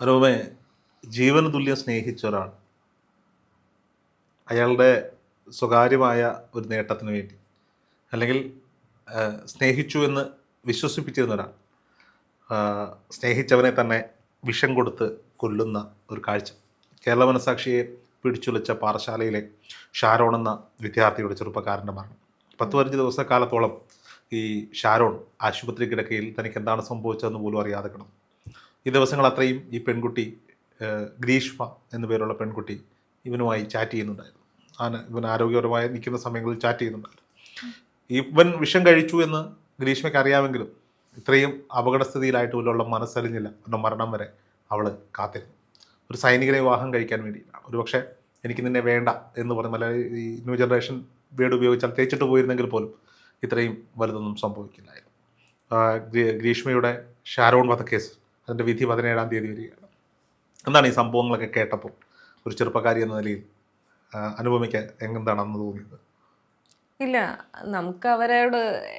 അനുപമെ ജീവന് തുല്യം സ്നേഹിച്ച ഒരാൾ. അയാളുടെ സ്വകാര്യമായ ഒരു നേട്ടത്തിന് വേണ്ടി. അല്ലെങ്കിൽ സ്നേഹിച്ചു എന്ന് വിശ്വസിപ്പിച്ചിരുന്ന ഒരാൾ. സ്നേഹിച്ചവനെ തന്നെ വിഷം കൊടുത്ത് കൊല്ലുന്ന ഒരു കാഴ്ച. കേരള മനസാക്ഷിയെ പിടിച്ചുലച്ച പാറശാലയിലെ ഷാരോൺ എന്ന വിദ്യാർത്ഥിയുടെ ചെറുപ്പക്കാരന്റെ മരണം. പത്ത് പതിനഞ്ച് ദിവസക്കാലത്തോളം ഈ ഷാരോൺ ആശുപത്രി കിടക്കയിൽ തനിക്ക് എന്താണ് സംഭവിച്ചതെന്ന് പോലും അറിയാതെ കിടന്നു. ഈ ദിവസങ്ങൾ അത്രയും ഈ പെൺകുട്ടി ഗ്രീഷ്മ എന്നു പേരുള്ള പെൺകുട്ടി ഇവനുമായി ചാറ്റ് ചെയ്യുന്നുണ്ടായിരുന്നു. ആന ഇവൻ ആരോഗ്യപരമായി നിൽക്കുന്ന സമയങ്ങളിൽ ചാറ്റ് ചെയ്യുന്നുണ്ടായിരുന്നു. ഇവൻ വിഷം കഴിച്ചു എന്ന് ഗ്രീഷ്മയ്ക്ക് അറിയാമെങ്കിലും ഇത്രയും അപകടസ്ഥിതിയിലായിട്ട് പോലുള്ള മനസ്സറിഞ്ഞില്ല അവന്റെ മരണം വരെ അവൾ കാത്തിരുന്നു. ഒരു സൈനികരെ വിവാഹം കഴിക്കാൻ വേണ്ടി ഒരു പക്ഷേ എനിക്ക് നിന്നെ വേണ്ട എന്ന് പറഞ്ഞ മല ഈ ന്യൂ ജനറേഷൻ വേർഡ് ഉപയോഗിച്ചാൽ തേച്ചിട്ട് പോയിരുന്നെങ്കിൽ പോലും ഇത്രയും വലുതൊന്നും സംഭവിക്കില്ലായിരുന്നു. ഗ്രീഷ്മയുടെ ഷാരോൺ വധക്കേസ് അതിന്റെ വിധി പതിനേഴാം തീയതി വരികയാണ്. എന്താണ് ഈ സംഭവങ്ങളൊക്കെ കേട്ടപ്പോൾ ഒരു ചെറുപ്പക്കാരി എന്ന നിലയിൽ അനുപമയ്ക്ക് എന്താണ് തോന്നിയത്? ഇല്ല നമുക്ക് അവരോട്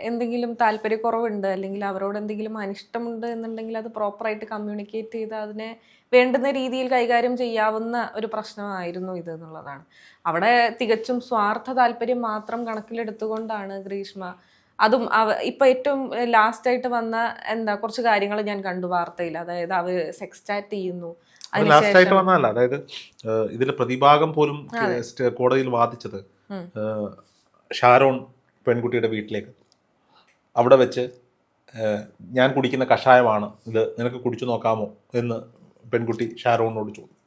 എന്തെങ്കിലും താല്പര്യക്കുറവുണ്ട് അല്ലെങ്കിൽ അവരോട് എന്തെങ്കിലും അനിഷ്ടമുണ്ട് എന്നുണ്ടെങ്കിൽ അത് പ്രോപ്പറായിട്ട് കമ്മ്യൂണിക്കേറ്റ് ചെയ്ത് അതിനെ വേണ്ടുന്ന രീതിയിൽ കൈകാര്യം ചെയ്യാവുന്ന ഒരു പ്രശ്നമായിരുന്നു ഇത് എന്നുള്ളതാണ്. അവിടെ തികച്ചും സ്വാർത്ഥ താല്പര്യം മാത്രം കണക്കിലെടുത്തുകൊണ്ടാണ് ഗ്രീഷ്മ അതും അവ ഇപ്പം ഏറ്റവും ലാസ്റ്റായിട്ട് വന്ന എന്താ കുറച്ച് കാര്യങ്ങൾ ഞാൻ കണ്ടു വാർത്തയിൽ. അതായത് അവർ സെക്സ് ചാറ്റ് ചെയ്യുന്നു. ലാസ്റ്റ് ആയിട്ട് വന്നതല്ല. അതായത് ഇതിന്റെ പ്രതിഭാഗം പോലും കോടതിയിൽ വാദിച്ചത് ഷാരോൺ പെൺകുട്ടിയുടെ വീട്ടിലേക്ക്. അവിടെ വെച്ച് ഞാൻ കുടിക്കുന്ന കഷായമാണ്. ഇത് നിനക്ക് കുടിച്ചു നോക്കാമോ എന്ന് പെൺകുട്ടി ഷാരോണിനോട് ചോദിച്ചു.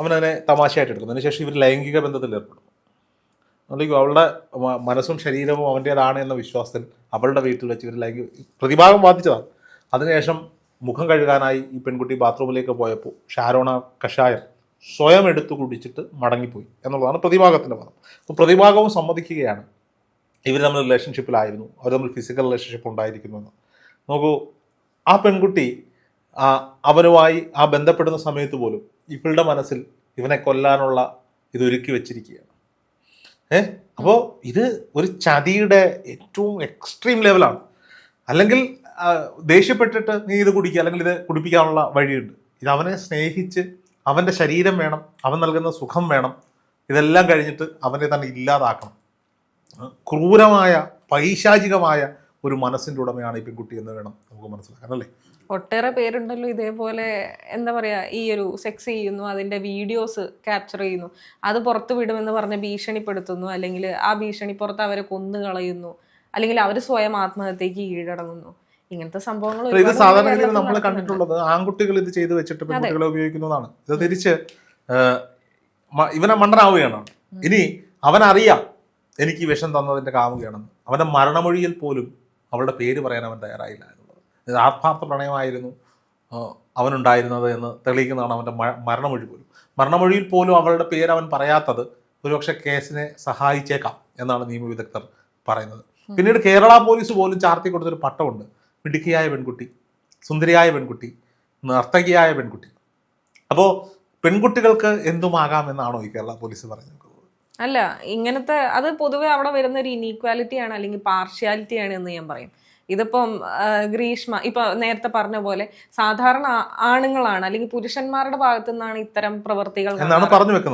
അവനതിനെ തമാശയായിട്ട് എടുക്കുന്നു. അതിനുശേഷം ഇവർ ലൈംഗിക ബന്ധത്തിൽ ഏർപ്പെടുന്നു. അല്ലെങ്കിൽ അവളുടെ മനസ്സും ശരീരവും അവന്റേതാണ് എന്ന വിശ്വാസത്തിൽ അവളുടെ വീട്ടിൽ വെച്ച് ഒരു ലൈംഗിക പ്രതിഭാഗം ബാധിച്ചതാണ്. അതിനുശേഷം മുഖം കഴുകാനായി ഈ പെൺകുട്ടി ബാത്റൂമിലേക്ക് പോയപ്പോൾ ഷാരോണ കഷായം സ്വയം എടുത്തു കുടിച്ചിട്ട് മടങ്ങിപ്പോയി എന്നുള്ളതാണ് പ്രതിഭാഗത്തിന്റെ പദം അപ്പോൾ പ്രതിഭാഗവും സമ്മതിക്കുകയാണ്. ഇവർ തമ്മിൽ റിലേഷൻഷിപ്പിലായിരുന്നു അവർ തമ്മിൽ ഫിസിക്കൽ റിലേഷൻഷിപ്പ് ഉണ്ടായിരിക്കുന്നു എന്ന്. നോക്കൂ ആ പെൺകുട്ടി അവനുമായി ആ ബന്ധപ്പെടുന്ന സമയത്ത് പോലും ഇവളുടെ മനസ്സിൽ ഇവനെ കൊല്ലാനുള്ള ഇതൊരുക്കി വെച്ചിരിക്കുകയാണ്. ഏ? അപ്പോൾ ഇത് ഒരു ചതിയുടെ ഏറ്റവും എക്സ്ട്രീം ലെവലാണ് അല്ലെങ്കിൽ ദേഷ്യപ്പെട്ടിട്ട് നീ ഇത് കുടിക്കുക അല്ലെങ്കിൽ ഇത് കുടിപ്പിക്കാനുള്ള വഴിയുണ്ട്. ഇത് അവനെ സ്നേഹിച്ച് അവന്റെ ശരീരം വേണം അവൻ നൽകുന്ന സുഖം വേണം. ഇതെല്ലാം കഴിഞ്ഞിട്ട് അവനെ തന്നെ ഇല്ലാതാക്കണം. ക്രൂരമായ പൈശാചികമായ ഒരു മനസ്സിന്റെ ഉടമയാണ് ഈ പെൺകുട്ടി എന്ന് വേണം നമുക്ക് മനസ്സിലാക്കാൻ അല്ലേ? ഒട്ടേറെ പേരുണ്ടല്ലോ ഇതേപോലെ എന്താ പറയുക ഈ ഒരു സെക്സ് ചെയ്യുന്നു അതിന്റെ വീഡിയോസ് ക്യാപ്ചർ ചെയ്യുന്നു. അത് പുറത്ത് വിടുമെന്ന് പറഞ്ഞ് ഭീഷണിപ്പെടുത്തുന്നു അല്ലെങ്കിൽ ആ ഭീഷണി പുറത്ത് അവരെ കൊന്നു കളയുന്നു അല്ലെങ്കിൽ അവർ സ്വയം ആത്മഹത്യക്ക് കീഴടങ്ങുന്നു. ഇങ്ങനത്തെ സംഭവങ്ങൾ ഇത് നമ്മൾ. കണ്ടിട്ടുള്ളത് ആൺകുട്ടികൾ ഇത് ചെയ്തു വെച്ചിട്ട് പെൺകുട്ടികളെ ഉപയോഗിക്കുന്നതാണ്. ഇത് തിരിച്ച് ഇവനെ മണ്ടനാവുകയാണ്. ഇനി അവനറിയാം എനിക്ക് വിഷം തന്നതിന്റെ കാമുകയാണെന്ന്. അവന്റെ മരണമൊഴിയിൽ പോലും അവളുടെ പേര് പറയാൻ അവൻ തയ്യാറായില്ല ആത്മാർത്ഥ പ്രണയമായിരുന്നു അവനുണ്ടായിരുന്നത് എന്ന് തെളിയിക്കുന്നതാണ് അവന്റെ മരണമൊഴി പോലും. മരണമൊഴിയിൽ പോലും അവളുടെ പേര് അവൻ പറയാത്തത് ഒരുപക്ഷെ കേസിനെ സഹായിച്ചേക്കാം എന്നാണ് നിയമവിദഗ്ധർ പറയുന്നത്. പിന്നീട് കേരള പോലീസ് പോലും ചാർത്തി കൊടുത്തൊരു പട്ടമുണ്ട്. മിടുക്കിയായ പെൺകുട്ടി സുന്ദരിയായ പെൺകുട്ടി നർത്തകിയായ പെൺകുട്ടി. അപ്പോൾ പെൺകുട്ടികൾക്ക് എന്തുമാകാം എന്നാണോ ഈ കേരള പോലീസ് പറഞ്ഞത് അല്ല ഇങ്ങനത്തെ അത് പൊതുവെ അവിടെ വരുന്ന ഒരു ഇനീക്വാലിറ്റി ആണ് അല്ലെങ്കിൽ പാർഷ്യാലിറ്റി ആണ് എന്ന് ഞാൻ പറയും. ഇതിപ്പം ഗ്രീഷ്മ ഇപ്പൊ നേരത്തെ പറഞ്ഞ പോലെ സാധാരണ ആണുങ്ങളാണ് അല്ലെങ്കിൽ പുരുഷന്മാരുടെ ഭാഗത്തു നിന്നാണ് ഇത്തരം പ്രവൃത്തികൾ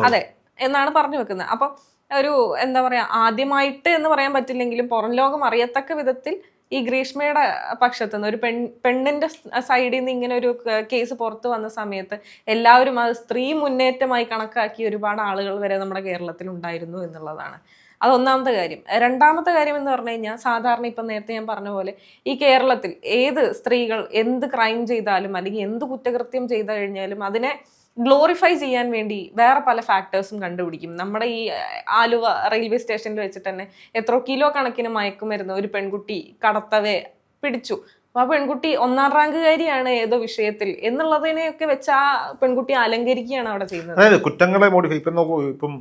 അതെ എന്നാണ് പറഞ്ഞു വെക്കുന്നത്. അപ്പൊ ഒരു എന്താ പറയാ ആദ്യമായിട്ട് എന്ന് പറയാൻ പറ്റില്ലെങ്കിലും പുറം ലോകം അറിയത്തക്ക വിധത്തിൽ ഈ ഗ്രീഷ്മയുടെ പക്ഷത്ത് നിന്ന് ഒരു പെൺ പെണ്ണിന്റെ സൈഡിൽ നിന്ന് ഇങ്ങനെ ഒരു കേസ് പുറത്തു വന്ന സമയത്ത് എല്ലാവരും അത് സ്ത്രീ മുന്നേറ്റമായി കണക്കാക്കി ഒരുപാട് ആളുകൾ വരെ നമ്മുടെ കേരളത്തിൽ ഉണ്ടായിരുന്നു എന്നുള്ളതാണ്. അത് ഒന്നാമത്തെ കാര്യം. രണ്ടാമത്തെ കാര്യം എന്ന് പറഞ്ഞു കഴിഞ്ഞാൽ സാധാരണ ഇപ്പം നേരത്തെ ഞാൻ പറഞ്ഞ പോലെ ഈ കേരളത്തിൽ ഏത് സ്ത്രീകൾ എന്ത് ക്രൈം ചെയ്താലും അല്ലെങ്കിൽ എന്ത് കുറ്റകൃത്യം ചെയ്തു കഴിഞ്ഞാലും അതിനെ ഗ്ലോറിഫൈ ചെയ്യാൻ വേണ്ടി വേറെ പല ഫാക്ടേഴ്സും കണ്ടുപിടിക്കും. നമ്മുടെ ഈ ആലുവ റെയിൽവേ സ്റ്റേഷനിൽ വെച്ചിട്ട് തന്നെ എത്ര കിലോ കണക്കിന് മയക്കുമരുന്ന് ഒരു പെൺകുട്ടി കടത്തവേ പിടിച്ചു. അപ്പൊ ആ പെൺകുട്ടി ഒന്നാം റാങ്കുകാരിയാണ് ഏതോ വിഷയത്തിൽ എന്നുള്ളതിനെയൊക്കെ വെച്ച് ആ പെൺകുട്ടി അലങ്കരിക്കുകയാണ് അവിടെ ചെയ്യുന്നത്. അതായത് കുറ്റങ്ങളെ മോഡിഫൈ ഇപ്പം നോക്കൂ ഇപ്പം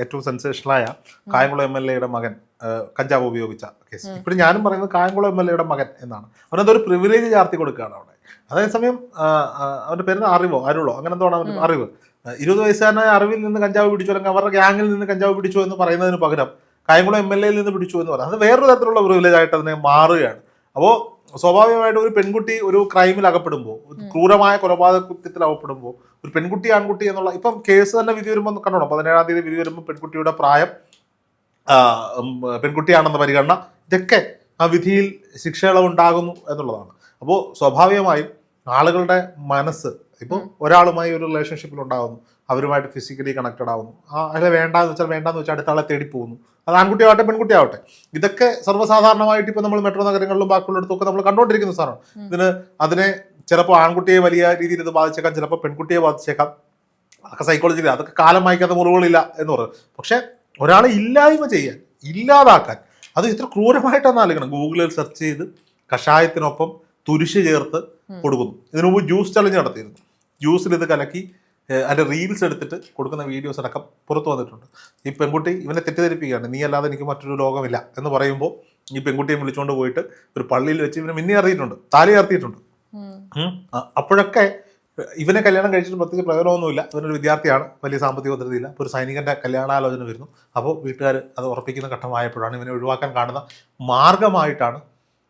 ഏറ്റവും സെൻസേഷനായ കായംകുളം എം എൽ എയുടെ മകൻ കഞ്ചാവ് ഉപയോഗിച്ച കേസ് ഇപ്പോഴും ഞാനും പറയുന്നത് കായംകുളം എം എൽ എയുടെ മകൻ എന്നാണ്. അവനതൊരു പ്രിവിലേജ് ചാർത്തി കൊടുക്കുകയാണ് അവിടെ. അതേസമയം അവന്റെ പേര് അറിവോ? അരുളോ? അങ്ങനെ എന്തോ അവന്റെ അറിവ്. ഇരുപത് വയസ്സുകാരനായ അറിവിൽ നിന്ന് കഞ്ചാവ് പിടിച്ചു അല്ലെങ്കിൽ അവരുടെ ഗ്യാങ്ങിൽ നിന്ന് കഞ്ചാവ് പിടിച്ചു എന്ന് പറയുന്നതിന് പകരം കായംകുളം എം എൽ എയിൽ നിന്ന് പിടിച്ചു എന്ന് പറയുന്നത് അത് വേറൊരു തരത്തിലുള്ള പ്രിവിലേജ് ആയിട്ട് അതിനെ മാറുകയാണ്. അപ്പോൾ സ്വാഭാവികമായിട്ടും ഒരു പെൺകുട്ടി ഒരു ക്രൈമിൽ അകപ്പെടുമ്പോൾ ക്രൂരമായ കൊലപാതകത്തിൽ അകപ്പെടുമ്പോൾ ഒരു പെൺകുട്ടി ആൺകുട്ടി എന്നുള്ള ഇപ്പം കേസ് തന്നെ വിധി വരുമ്പോൾ കണ്ടോണം പതിനേഴാം തീയതി വിധി വരുമ്പോൾ പെൺകുട്ടിയുടെ പ്രായം പെൺകുട്ടിയാണെന്ന പരിഗണന ഇതൊക്കെ ആ വിധിയിൽ ശിക്ഷയിളവ് ഉണ്ടാകുന്നു എന്നുള്ളതാണ്. അപ്പോൾ സ്വാഭാവികമായും ആളുകളുടെ മനസ്സ് ഇപ്പോൾ ഒരാളുമായി ഒരു റിലേഷൻഷിപ്പിൽ ഉണ്ടാകുന്നു അവരുമായിട്ട് ഫിസിക്കലി കണക്റ്റഡ് ആവുന്നു. ആ വേണ്ടെന്ന് വേണ്ടാന്ന് വെച്ചാൽ വേണ്ടാന്ന് വെച്ചാൽ അടുത്ത ആളെ തേടി പോകുന്നു. അത് ആൺകുട്ടിയാവട്ടെ പെൺകുട്ടിയാവട്ടെ. ഇതൊക്കെ സർവസാധാരണമായിട്ട് ഇപ്പോൾ നമ്മൾ മെട്രോ നഗരങ്ങളിലും ബാക്കിയുള്ളിടത്തൊക്കെ നമ്മൾ കണ്ടുകൊണ്ടിരിക്കുന്ന സാധനം ഇതിന് അതിനെ ചിലപ്പോൾ ആൺകുട്ടിയെ വലിയ രീതിയിൽ ഇത് ബാധിച്ചേക്കാം ചിലപ്പോൾ പെൺകുട്ടിയെ ബാധിച്ചേക്കാം. അതൊക്കെ സൈക്കോളജി അതൊക്കെ കാലം വായിക്കാത്ത മുറിവുകളില്ല എന്ന് പറയുന്നത് പക്ഷേ ഒരാളെ ഇല്ലായ്മ ചെയ്യാൻ ഇല്ലാതാക്കാൻ അത് ഇത്ര ക്രൂരമായിട്ടാണ് ആലോചിക്കണം ഗൂഗിളിൽ സെർച്ച് ചെയ്ത് കഷായത്തിനൊപ്പം തുരിശ് ചേർത്ത് കൊടുക്കുന്നു. ഇതിനു മുമ്പ് ജ്യൂസ് ചലഞ്ച് നടത്തിയിരുന്നു. ജ്യൂസിൽ ഇത് കലക്കി അതിന്റെ റീൽസ് എടുത്തിട്ട് കൊടുക്കുന്ന വീഡിയോസ് അടക്കം പുറത്തു വന്നിട്ടുണ്ട്. ഈ പെൺകുട്ടി ഇവനെ തെറ്റിദ്ധരിപ്പിക്കുകയാണ്. നീ അല്ലാതെ എനിക്ക് മറ്റൊരു ലോകമില്ല എന്ന് പറയുമ്പോൾ ഈ പെൺകുട്ടിയെ വിളിച്ചുകൊണ്ട് പോയിട്ട് ഒരു പള്ളിയിൽ വെച്ച് ഇവനെ മിന്നി അറിയിട്ടുണ്ട് താലി അർത്തിയിട്ടുണ്ട് അപ്പോഴൊക്കെ ഇവനെ കല്യാണം കഴിച്ചിട്ട് പ്രത്യേകിച്ച് പ്രയോജനമൊന്നുമില്ല. ഇവനൊരു വിദ്യാർത്ഥിയാണ് വലിയ സാമ്പത്തിക ഭദ്രതയില്ല. അപ്പോൾ ഒരു സൈനികന്റെ കല്യാണാലോചന വരുന്നു. അപ്പോൾ വീട്ടുകാർ അത് ഉറപ്പിക്കുന്ന ഘട്ടമായപ്പോഴാണ് ഇവനെ ഒഴിവാക്കാൻ കാണുന്ന മാർഗമായിട്ടാണ്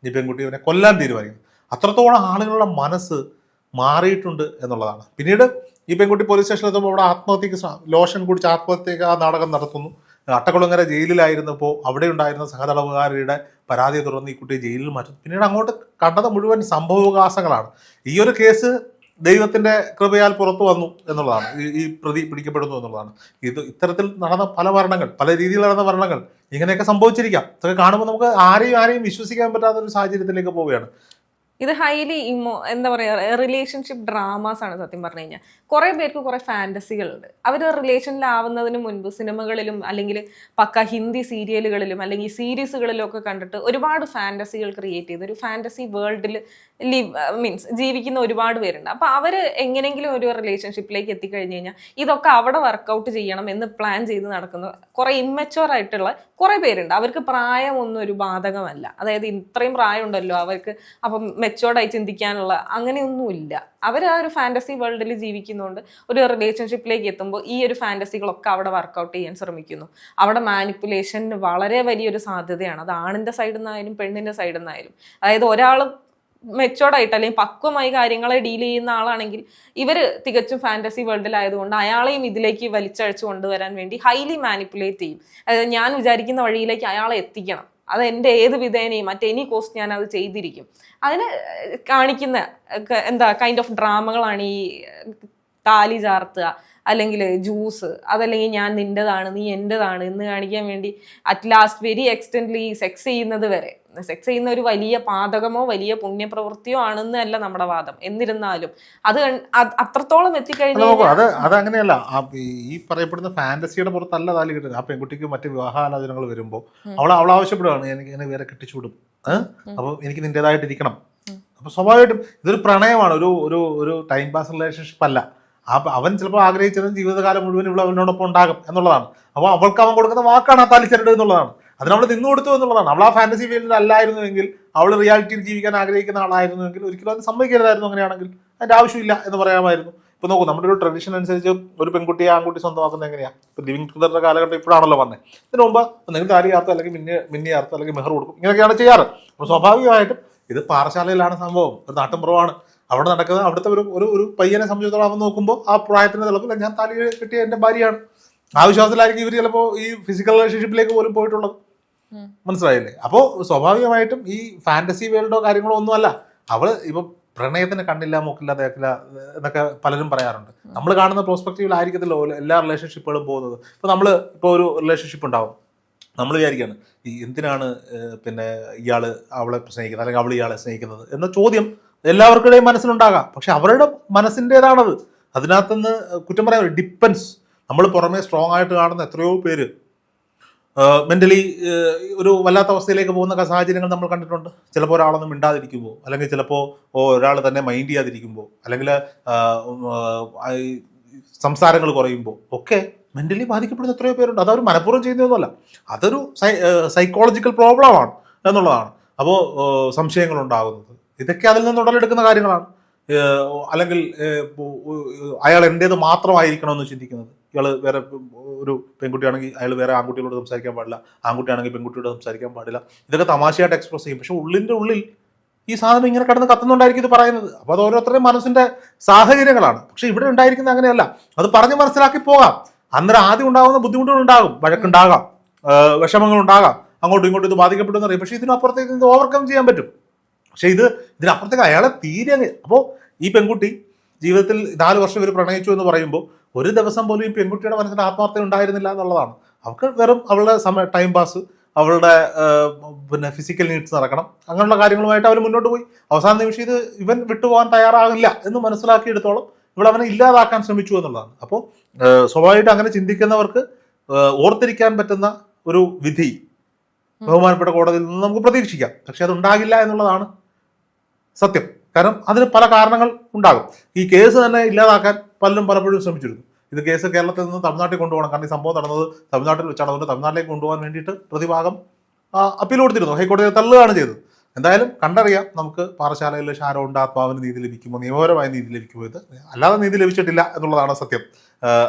ഈ പെൺകുട്ടി ഇവനെ കൊല്ലാൻ തീരുമാനിക്കുന്നത്. അത്രത്തോളം ആളുകളുടെ മനസ്സ് മാറിയിട്ടുണ്ട് എന്നുള്ളതാണ്. പിന്നീട് ഈ പെൺകുട്ടി പോലീസ് സ്റ്റേഷനിൽ എത്തുമ്പോൾ അവിടെ ആത്മഹത്യക്ക് ലോഷൻ കുടിച്ച് ആത്മഹത്യക്ക് ആ നാടകം നടത്തുന്നു. അട്ടക്കുളങ്ങര ജയിലിലായിരുന്നപ്പോൾ അവിടെ ഉണ്ടായിരുന്ന സഹതടവുകാരുടെ പരാതിയെ തുടർന്ന് ഈ കുട്ടിയെ ജയിലിൽ മാറ്റും പിന്നീട് അങ്ങോട്ട് കണ്ടത് മുഴുവൻ സംഭവവികാസങ്ങളാണ്. ഈ ഒരു കേസ് ദൈവത്തിന്റെ കൃപയാൽ പുറത്തു വന്നു എന്നുള്ളതാണ്. ഈ- ഈ പ്രതി പിടിക്കപ്പെടുന്നു എന്നുള്ളതാണ്. ഇത് ഇത്തരത്തിൽ നടന്ന പല മരണങ്ങൾ പല രീതിയിൽ നടന്ന മരണങ്ങൾ ഇങ്ങനെയൊക്കെ സംഭവിച്ചിരിക്കാം. ഇതൊക്കെ കാണുമ്പോൾ നമുക്ക് ആരെയും ആരെയും വിശ്വസിക്കാൻ പറ്റാത്ത ഒരു സാഹചര്യത്തിലേക്ക് പോവുകയാണ്. ഇത് ഹൈലി ഇമോ എന്താ പറയുക റിലേഷൻഷിപ്പ് ഡ്രാമാസ് ആണ് സത്യം പറഞ്ഞു കഴിഞ്ഞാൽ കുറേ പേർക്ക് കുറേ ഫാന്റസികളുണ്ട് അവർ റിലേഷനിലാവുന്നതിന് മുൻപ് സിനിമകളിലും അല്ലെങ്കിൽ പക്ക ഹിന്ദി സീരിയലുകളിലും അല്ലെങ്കിൽ സീരീസുകളിലും ഒക്കെ കണ്ടിട്ട് ഒരുപാട് ഫാന്റസികൾ ക്രിയേറ്റ് ചെയ്ത്. ഒരു ഫാന്റസി വേൾഡിൽ ലിവ് മീൻസ് ജീവിക്കുന്ന ഒരുപാട് പേരുണ്ട്. അപ്പൊ അവർ എങ്ങനെയെങ്കിലും ഒരു റിലേഷൻഷിപ്പിലേക്ക് എത്തിക്കഴിഞ്ഞു കഴിഞ്ഞാൽ ഇതൊക്കെ അവിടെ വർക്കൗട്ട് ചെയ്യണം എന്ന് പ്ലാൻ ചെയ്ത് നടക്കുന്ന കുറെ ഇമ്മച്ചുവർ ആയിട്ടുള്ള കുറെ പേരുണ്ട്. അവർക്ക് പ്രായമൊന്നും ഒരു ബാധകമല്ല. അതായത് ഇത്രയും പ്രായമുണ്ടല്ലോ അവർക്ക്. അപ്പം മെച്ചോർഡായി ചിന്തിക്കാനുള്ള അങ്ങനെയൊന്നുമില്ല. അവർ ആ ഒരു ഫാന്റസി വേൾഡിൽ ജീവിക്കുന്നതുകൊണ്ട് ഒരു റിലേഷൻഷിപ്പിലേക്ക് എത്തുമ്പോൾ ഈ ഒരു ഫാന്റസികളൊക്കെ അവിടെ വർക്കൗട്ട് ചെയ്യാൻ ശ്രമിക്കുന്നു. അവിടെ മാനിപ്പുലേഷന് വളരെ വലിയൊരു സാധ്യതയാണ്. അത് ആണിന്റെ സൈഡിൽ നിന്നായാലും പെണ്ണിന്റെ സൈഡിൽ നിന്നായാലും അതായത് ഒരാൾ മെച്ചോർഡായിട്ട് അല്ലെങ്കിൽ പക്വമായി കാര്യങ്ങളെ ഡീൽ ചെയ്യുന്ന ആളാണെങ്കിൽ ഇവർ തികച്ചും ഫാന്റസി വേൾഡിലായതുകൊണ്ട് അയാളെയും ഇതിലേക്ക് വലിച്ചഴച്ചു കൊണ്ടുവരാൻ വേണ്ടി ഹൈലി മാനിപ്പുലേറ്റ് ചെയ്യും. അതായത് ഞാൻ വിചാരിക്കുന്ന വഴിയിലേക്ക് അയാളെ എത്തിക്കണം. അത് എന്റെ ഏത് വിധേനയും മറ്റെനി കോസ്റ്റ് ഞാൻ അത് ചെയ്തിരിക്കും. അതിന് കാണിക്കുന്ന എന്താ കൈൻഡ് ഓഫ് ഡ്രാമകളാണ് ഈ താലി ചാർത്തുക അല്ലെങ്കിൽ ജ്യൂസ് അതല്ലെങ്കിൽ ഞാൻ നിന്റെതാണ് നീ എന്റെതാണ് എന്ന് കാണിക്കാൻ വേണ്ടി at last very extently sex ചെയ്യുന്നത് വരെ. സെക്സ് ചെയ്യുന്ന ഒരു വലിയ പാതകമോ വലിയ പുണ്യപ്രവൃത്തിയോ ആണെന്ന് അല്ല നമ്മുടെ വാദം. എന്നിരുന്നാലും അത് അത്രത്തോളം എത്തിക്കഴിഞ്ഞു നോക്കൂ അത് അത് അങ്ങനെയല്ല ഈ- പറയപ്പെടുന്ന ഫാന്റസിയുടെ പുറത്തല്ല താലി കിട്ടുന്നത്. ആ പെൺകുട്ടിക്ക് മറ്റ് വിവാഹാലോചനകൾ വരുമ്പോൾ അവൾ അവൾ ആവശ്യപ്പെടുകയാണ് എനിക്ക് ഇങ്ങനെ വേറെ കെട്ടിച്ചുവിടും. ഏഹ് അപ്പോൾ എനിക്ക് നിന്റേതായിട്ടിരിക്കണം. അപ്പൊ സ്വാഭാവികമായിട്ടും ഇതൊരു പ്രണയമാണ് ഒരു ഒരു ഒരു ടൈം പാസ് റിലേഷൻഷിപ്പ് അല്ല. ആ അവൻ ചിലപ്പോൾ ആഗ്രഹിച്ചതും ജീവിതകാലം മുഴുവൻ ഇവിടെ അവനോടൊപ്പം ഉണ്ടാകും എന്നുള്ളതാണ്. അപ്പോൾ അവൾക്ക് അവൻ കൊടുക്കുന്ന വാക്കാണ് ആ താലിച്ചരട് എന്നുള്ളതാണ്. അതിന് അവൾ നിന്നു കൊടുത്തു എന്നുള്ളതാണ്. അവൾ ആ ഫാന്റസി ഫീൽഡിൽ അല്ലായിരുന്നുവെങ്കിൽ അവൾ റിയാലിറ്റിയിൽ ജീവിക്കാൻ ആഗ്രഹിക്കുന്ന ആളായിരുന്നുവെങ്കിൽ ഒരിക്കലും അത് സമ്മതിക്കരുതായിരുന്നു അങ്ങനെയാണെങ്കിൽ അതിന്റെ ആവശ്യമില്ല എന്ന് പറയാമായിരുന്നു. ഇപ്പൊ നോക്കൂ നമ്മുടെ ഒരു ട്രഡീഷൻ അനുസരിച്ച് ഒരു പെൺകുട്ടിയെ ആൺകുട്ടി സ്വന്തമാക്കുന്നത് എങ്ങനെയാ? ഇപ്പൊ ലിവിംഗ് ടുഗദറിന്റെ കാലഘട്ടം ഇപ്പോഴാണല്ലോ വന്നത് ഇതിനു മുമ്പ് എന്തെങ്കിലും ചേർത്ത് അല്ലെങ്കിൽ മിന്നി മിന്നി ചേർത്ത് അല്ലെങ്കിൽ മെഹർ കൊടുക്കും. ഇങ്ങനെയൊക്കെയാണ് ചെയ്യാറ്. അപ്പോൾ സ്വാഭാവികമായിട്ടും ഇത് പാറശാലയിലാണ് സംഭവം. ഒരു നാട്ടിൻപുറമാണ് അവിടെ നടക്കുന്നത് അവിടുത്തെ ഒരു ഒരു ഒരു പയ്യനെ സംബന്ധിച്ചിടത്തോളം അവൻ നോക്കുമ്പോൾ ആ പ്രായത്തിന് തിളപ്പില്ല ഞാൻ താലി കെട്ടിയ എന്റെ ഭാര്യയാണ്. ആ വിശ്വാസത്തിലായിരിക്കും ഇവർ ചിലപ്പോൾ ഈ ഫിസിക്കൽ റിലേഷൻഷിപ്പിലേക്ക് പോലും പോയിട്ടുള്ളത്. മനസ്സിലായില്ലേ? അപ്പോൾ സ്വാഭാവികമായിട്ടും ഈ ഫാന്റസി വേൾഡോ കാര്യങ്ങളോ ഒന്നുമല്ല. അവൾ ഇപ്പൊ പ്രണയത്തിന് കണ്ണില്ല മൂക്കില്ല തേക്കില്ല എന്നൊക്കെ പലരും പറയാറുണ്ട്. നമ്മൾ കാണുന്ന പ്രോസ്പെക്റ്റീവിൽ പ്രോസ്പെക്റ്റീവിലായിരിക്കത്തില്ല എല്ലാ റിലേഷൻഷിപ്പുകളും പോകുന്നത്. ഇപ്പൊ നമ്മൾ ഇപ്പോൾ ഒരു റിലേഷൻഷിപ്പ് ഉണ്ടാവും. നമ്മൾ വിചാരിക്കുകയാണ് ഈ എന്തിനാണ് പിന്നെ ഇയാൾ അവളെ സ്നേഹിക്കുന്നത് അല്ലെങ്കിൽ അവൾ ഇയാളെ സ്നേഹിക്കുന്നത് എന്ന ചോദ്യം എല്ലാവർക്കുടെയും മനസ്സിലുണ്ടാകാം. പക്ഷെ അവരുടെ മനസ്സിന്റെതാണത് അതിനകത്തുനിന്ന് കുറ്റം പറയാൻ ഡിപ്പെൻസ് നമ്മൾ പുറമേ സ്ട്രോങ് ആയിട്ട് കാണുന്ന എത്രയോ പേര് മെന്റലി ഒരു വല്ലാത്ത അവസ്ഥയിലേക്ക് പോകുന്ന സാഹചര്യങ്ങൾ നമ്മൾ കണ്ടിട്ടുണ്ട്. ചിലപ്പോൾ ഒരാളൊന്നും മിണ്ടാതിരിക്കുമ്പോൾ അല്ലെങ്കിൽ ചിലപ്പോൾ ഒരാൾ തന്നെ മൈൻഡ് ചെയ്യാതിരിക്കുമ്പോൾ അല്ലെങ്കിൽ സംസാരങ്ങൾ കുറയുമ്പോൾ ഒക്കെ മെന്റലി ബാധിക്കപ്പെടുന്ന എത്രയോ പേരുണ്ട്. അതവർ മനഃപൂർവം ചെയ്യുന്നതൊന്നുമല്ല. അതൊരു സൈക്കോളജിക്കൽ പ്രോബ്ലമാണ് എന്നുള്ളതാണ്. അപ്പോൾ സംശയങ്ങൾ ഉണ്ടാകുന്നത് ഇതൊക്കെ അതിൽ നിന്ന് ഉടലെടുക്കുന്ന കാര്യങ്ങളാണ്. അല്ലെങ്കിൽ അയാൾ എന്റേത് മാത്രമായിരിക്കണമെന്ന് ചിന്തിക്കുന്നത്. ഇയാൾ വേറെ ഒരു പെൺകുട്ടിയാണെങ്കിൽ അയാൾ വേറെ ആൺകുട്ടികളോട് സംസാരിക്കാൻ പാടില്ല. ആൺകുട്ടിയാണെങ്കിൽ പെൺകുട്ടിയോട് സംസാരിക്കാൻ പാടില്ല. ഇതൊക്കെ തമാശയായിട്ട് എക്സ്പ്രസ് ചെയ്യും. പക്ഷെ ഉള്ളിന്റെ ഉള്ളിൽ ഈ സാധനം ഇങ്ങനെ കടന്ന് കത്തുന്നുണ്ടായിരിക്കും ഇത് പറയുന്നത്. അപ്പോൾ അത് ഓരോരുത്തരുടെയും മനസ്സിന്റെ സാഹചര്യങ്ങളാണ്. പക്ഷെ ഇവിടെ ഉണ്ടായിരിക്കുന്നത് അങ്ങനെയല്ല. അത് പറഞ്ഞ് മനസ്സിലാക്കി പോകാം. അന്നേരം ആദ്യം ഉണ്ടാകുന്ന ബുദ്ധിമുട്ടുകൾ ഉണ്ടാകും. വഴക്കുണ്ടാകാം. വിഷമങ്ങൾ ഉണ്ടാകാം. അങ്ങോട്ടും ഇങ്ങോട്ടും ഇത് ബാധിക്കപ്പെടുന്ന പക്ഷേ ഇതിനപ്പുറത്തേക്ക് ഇത് ഓവർകം ചെയ്യാൻ പറ്റും. പക്ഷെ ഇത് ഇതിനപ്പുറത്തേക്ക് അയാളെ തീരെ അപ്പോൾ ഈ പെൺകുട്ടി ജീവിതത്തിൽ നാല് വർഷം ഇവർ പ്രണയിച്ചു എന്ന് പറയുമ്പോൾ ഒരു ദിവസം പോലും ഈ പെൺകുട്ടിയുടെ മനസ്സിൽ ആത്മാർത്ഥത ഉണ്ടായിരുന്നില്ല എന്നുള്ളതാണ്. അവൾക്ക് വെറും അവളുടെ സമയ ടൈം പാസ് അവളുടെ പിന്നെ ഫിസിക്കൽ നീഡ്സ് നടക്കണം. അങ്ങനെയുള്ള കാര്യങ്ങളുമായിട്ട് അവർ മുന്നോട്ട് പോയി. അവസാന നിമിഷം ഇത് ഇവൻ വിട്ടുപോകാൻ തയ്യാറാകില്ല എന്ന് മനസ്സിലാക്കിയെടുത്തോളം ഇവൾ അവനെ ഇല്ലാതാക്കാൻ ശ്രമിച്ചു എന്നുള്ളതാണ്. അപ്പോൾ സ്വാഭാവികമായിട്ട് അങ്ങനെ ചിന്തിക്കുന്നവർക്ക് ഓർത്തിരിക്കാൻ പറ്റുന്ന ഒരു വിധി ബഹുമാനപ്പെട്ട കോടതിയിൽ നിന്ന് നമുക്ക് പ്രതീക്ഷിക്കാം. പക്ഷെ അത് ഉണ്ടാകില്ല എന്നുള്ളതാണ് സത്യം. കാരണം അതിന് പല കാരണങ്ങൾ ഉണ്ടാകും. ഈ കേസ് തന്നെ ഇല്ലാതാക്കാൻ പലരും പലപ്പോഴും ശ്രമിച്ചിരുന്നു. ഇത് കേസ് കേരളത്തിൽ നിന്ന് തമിഴ്നാട്ടിൽ കൊണ്ടുപോകണം. കാരണം ഈ സംഭവം നടന്നത് തമിഴ്നാട്ടിൽ വെച്ചാണ്. അതുകൊണ്ട് തമിഴ്നാട്ടിലേക്ക് കൊണ്ടുപോകാൻ വേണ്ടിയിട്ട് പ്രതിഭാഗം അപ്പീൽ കൊടുത്തിരുന്നു. ഹൈക്കോടതിയിൽ തള്ളുകയാണ് ചെയ്തത്. എന്തായാലും കണ്ടറിയാം നമുക്ക് പാറശാലയിൽ ഷാരോണ്ട് ആത്മാവിന് നീതി ലഭിക്കുമോ? നിയമപരമായ നീതി ലഭിക്കുമോ ഇത് അല്ലാതെ നീതി ലഭിച്ചിട്ടില്ല എന്നുള്ളതാണ് സത്യം.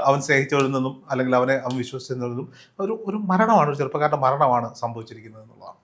അവൻ സ്നേഹിച്ചവരിൽ നിന്നും അല്ലെങ്കിൽ അവനെ അവൻ വിശ്വസിച്ചതിൽ നിന്നും ഒരു ഒരു മരണമാണ് ഒരു ചെറുപ്പക്കാരുടെ മരണമാണ് സംഭവിച്ചിരിക്കുന്നത് എന്നുള്ളതാണ്.